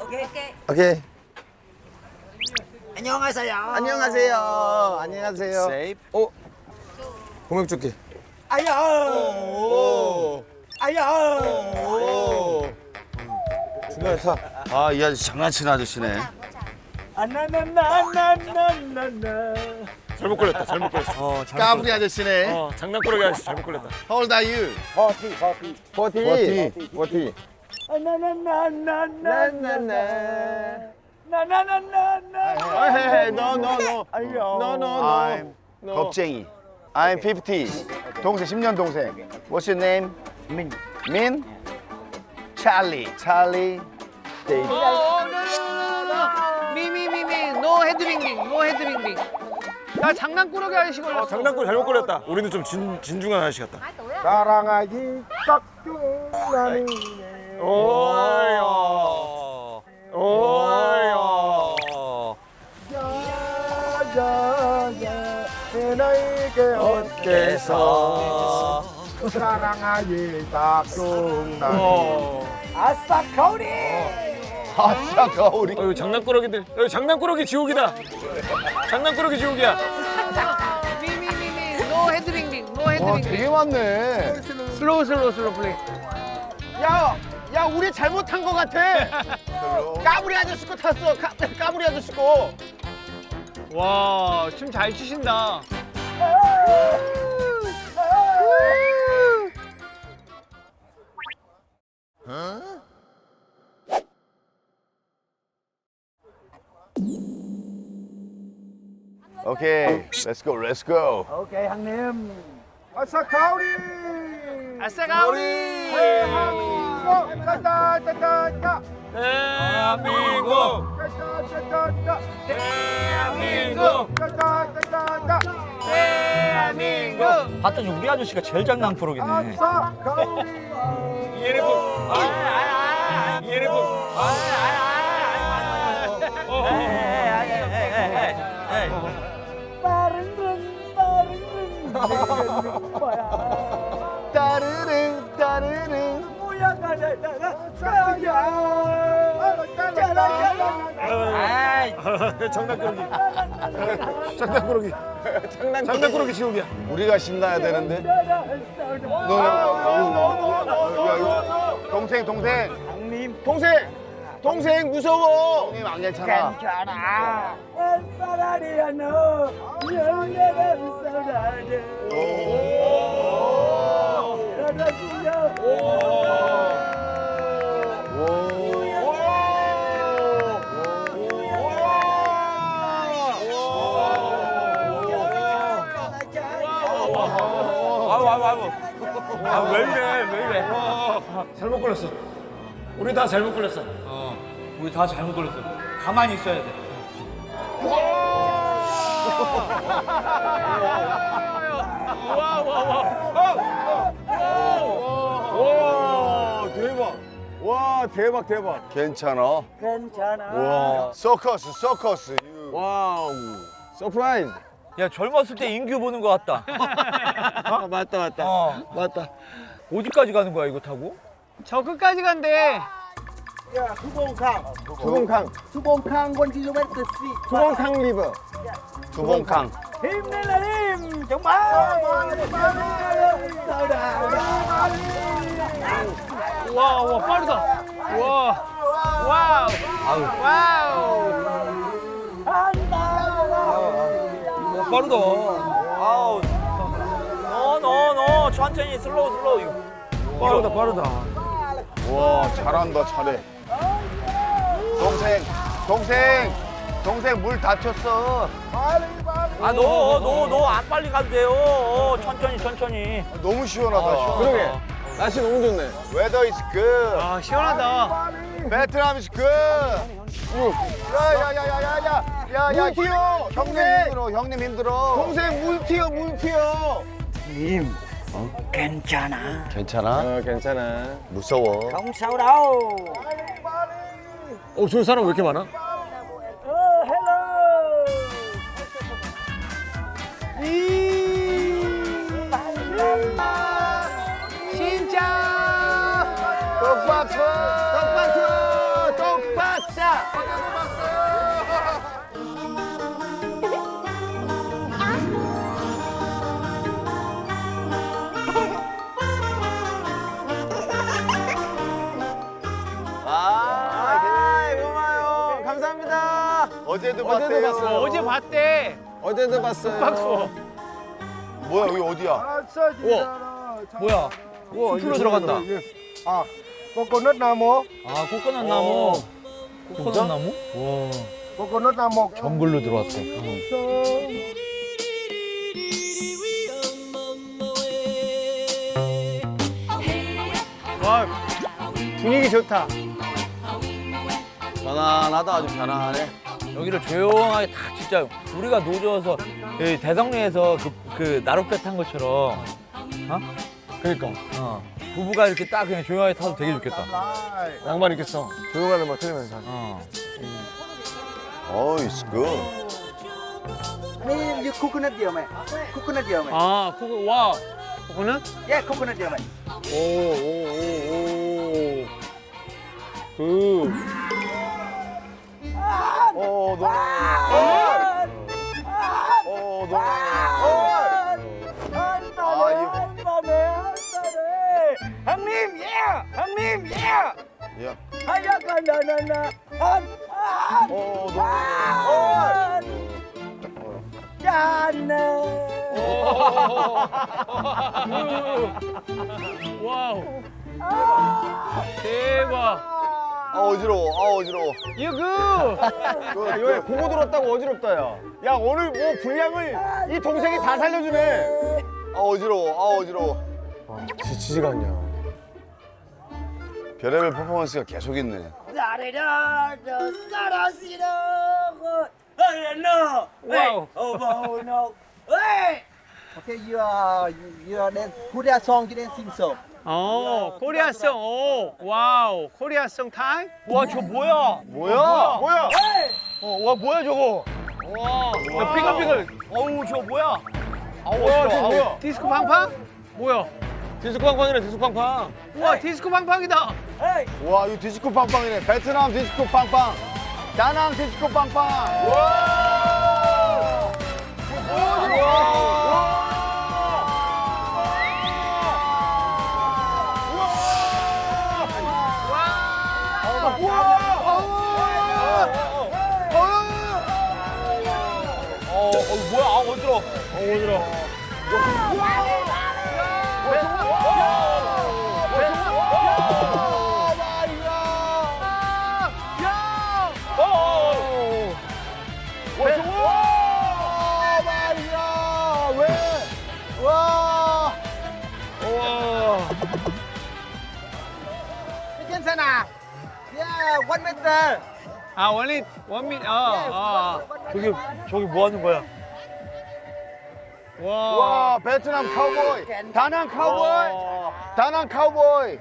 오케이 오케이. 오케이. 안녕하세요. 안녕하세요. 안녕하세요. 세이프. 어? 공명조끼. 아야. 오. 아야. 오. 중간에 타. 아, 이 아저씨 장난치는 아저씨네. 아나나나나나나나. 잘못 걸렸다. 잘못 걸렸어. 어, 까불이 아저씨네. 어, 장난꾸러기 아저씨 잘못 걸렸다. How old are you? 버티 버티. 40. 40. 아나나나나나나나. 나나나나나. Hey, no, no. No, no, no. I'm no. 겁쟁이. I'm 50. 동생 10년 동생. What's your name? 민. 민? 찰리. 찰리. 데이비. 헤드링딩 노 헤드링딩 야 장난꾸러기 아저씨 걸렸어 어, 장난꾸러 잘못 걸렸다. 우리는 좀 진, 진중한 아저씨 같다. 사랑하기 깍두나니. 오야. 오야. 야야야 나에게 어때서 사랑하기 깍두나니. 어. 아싸 가오리. 아싸, 가오리. 어, 장난꾸러기들. 여기 장난꾸러기 지옥이다. 장난꾸러기 지옥이야. 미미미미 노 헤드링딩 노 와, 헤드링딩 되게 많네. 슬로우 슬로우 슬로우 플레이 야, 야, 우리 잘못한 것 같아. 까불이 아저씨 거 탔어. 까, 까불이 아저씨 거. 와 춤 잘 추신다 오케이. Let's go. Let's go. 오케이 형님. 아싸 가오리. 아싸 가오리 따따따따따. 대한민국. 따따따따따. 대한민국. 따따따따따. 대한민국. 봤더니 우리 아저씨가 제일 장난꾸러기네. 아싸 가오리. 예리국. 예리국. 빠른른 장난꾸러기. 장난꾸러기. 장난꾸러기 지옥이야. 우리가 신나야 되는데. 너, 동생, 동생. 형님 동생 동생 무서워. 형님 안 괜찮아. 괜찮아. 사랑이야 너. 영원한 사랑해. 사랑이 아우 아우. 아왜 이래 왜 이래. 잘못 걸렸어. 우리 다 잘못 걸렸어. 우리 다 잘못 걸렸어. 가만히 있어야 돼. 와 대박. 와 대박 대박. 괜찮아. 괜찮아. 와. 서커스, 서커스. 와우. 서프라이즈. 야, 젊었을 때 인규 보는 것 같다. 아, 맞다 맞다. 어. 맞다. 어디까지 가는 거야, 이거 타고? 저 끝까지 간대. 수봉강. 수봉강 원티조베트 씨. 수봉강 리버. 두봉캉. 힘내라 힘. 정말. 와와 빠르다 와 와우 와우 어, 빠르다. 아우. 너, 너, 너. 천천히, 슬로우, 슬로우. 이거. 빠르다 빠르다. 와, 잘한다, 잘해. 동생, 동생, 동생 물 다쳤어. 아, 너, 너, 너안 빨리 가도 돼요. 어, 천천히, 천천히. 너무 시원하다. 아, 그러게. 날씨 너무 좋네. Weather is good. 아 시원하다 베트남 is good. 야야야야야야. 야야. 물 튀어. 형님 동생. 힘들어. 형님 힘들어. 동생 물 튀어 물 튀어. 괜찮아. 괜찮아? 어 괜찮아. 무서워. không sao đâu. 어, 저 사람 왜 이렇게 많아? 어제도 어제도 봤대요. 봤어요. 어제 봤대. 어제도 봤어요. 박수. 뭐야 여기 어디야? 뭐야? 숲으로 들어간다. 아, 코코넛 나무. 아 코코넛 나무. 코코넛 나무? 코코넛 나무. 정글로 들어왔어. 와, 분위기 좋다. 편안하다 아주 편안해. 여기를 조용하게 딱 진짜 우리가 노져서 이 대성리에서 그, 그 나룻배 탄 것처럼 어? 그러니까 어. 부부가 이렇게 딱 그냥 조용하게 타도 되게 좋겠다. 낭만 있겠어. 조용한 음악 틀으면서. 어. 어, it's good. Ni you coconut dia, mate. Coconut dia, mate. 아, 그거 와. 그거는? Yeah, coconut dia, mate. 오오 오 오. 그. 어. 어. 아, 예! 예! 어. 짠네. 와우. 대박. 아, 어지러워. 아, 어지러워. 유구. 그, 왜 보고 들었다고 어지럽다 야. 야 오늘 뭐 분량을 이 동생이 다 살려주네. 아, 어지러워. 아, 어지러워. 지치지가 않냐. 별의별 퍼포먼스가 계속 있네. 나래라 저 따라시라 no 와우. no hey okay you are you are then Korea song you then sing so 어, 코리아송. 오, 와우. 코리아송 타임? 와저 뭐야? 뭐야? 뭐야? 어, 와 뭐야 저거? 와. 야, 삐글삐글. 어우 저 뭐야? 아우 뭐야? 어지러워. 저 아우. 뭐야? 디스코 팡팡? 뭐야? 디스코 팡팡이네 디스코 팡팡. 우와, 디스코 팡팡이다. 와, 이거 디스코 빵빵이네. 베트남 디스코 빵빵. 다낭 디스코 빵빵. 어, 어 뭐야? 아 어지러워. 어 어지러워. 와, 마이야. 왜? 와. 괜찮아 yeah one meter 아, 원리 원민 어, 어. 저기 저기 뭐 하는 거야? 와. 와, 베트남 카우보이. 다낭 카우보이. 다낭 카우보이.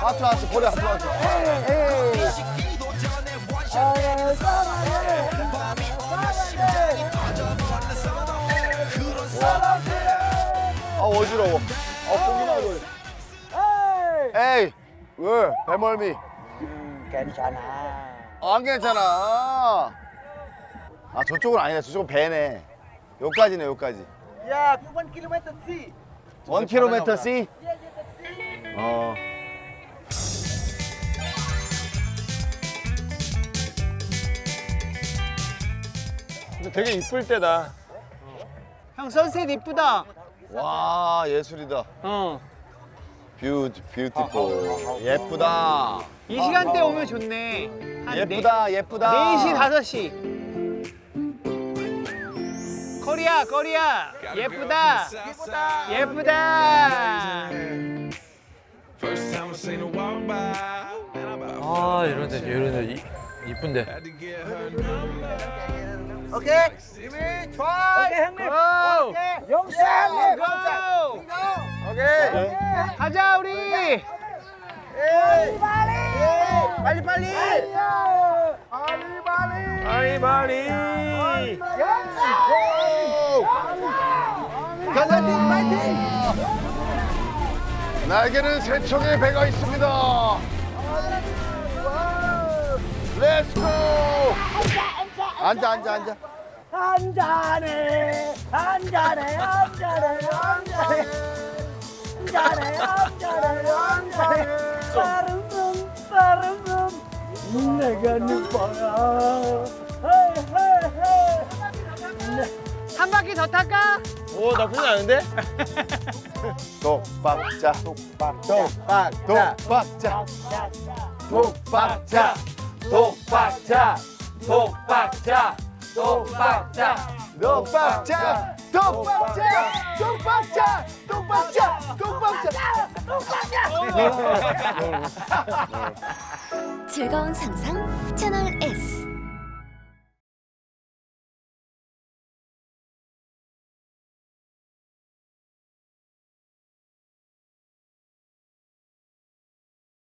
하트 하트 고래 하트 하트. 아 어지러워. 아 보기만 해도. 에이 왜 배멀미? 괜찮아 안 괜찮아. 아 저쪽은 아니네. 저쪽은 배네. 여기까지네 여기까지. yeah one kilometer see 원 킬로미터 C. 어. 근데 되게 이쁠 때다. 형 선셋 이쁘다. 와 예술이다. 어. 뷰티 뷰티풀. 예쁘다. 이 시간대 오면 좋네. 한 예쁘다 예쁘다. 4시, 5시. 코리아, 코리아. 예쁘다. 예쁘다. 예쁘다. First time I seen her walk by, and I about 아 이런데 이런데 이, 이쁜데. give me try okay 형님 고! 영상 고! 오케이. 가자 우리. 빨리 빨리. 아리바리. 가자님 파이팅! 날개는 세 척의 배가 있습니다. 렛츠고! 앉아, 앉아, 앉아. 한 잔에 한 잔에 한 잔에 한 잔에 한 잔에 한 잔에 한 잔에 빠른 눈 빠른 눈 내가 헤이 헤이 한 바퀴 더 탈까? 오 나쁘지 않은데? 독박자, 독박자 독박자, 독박자, 독박자, 독박자, 독박자. 독박자, 독박자, 독박자, 독박자, 독박자. 즐거운 상상 채널 S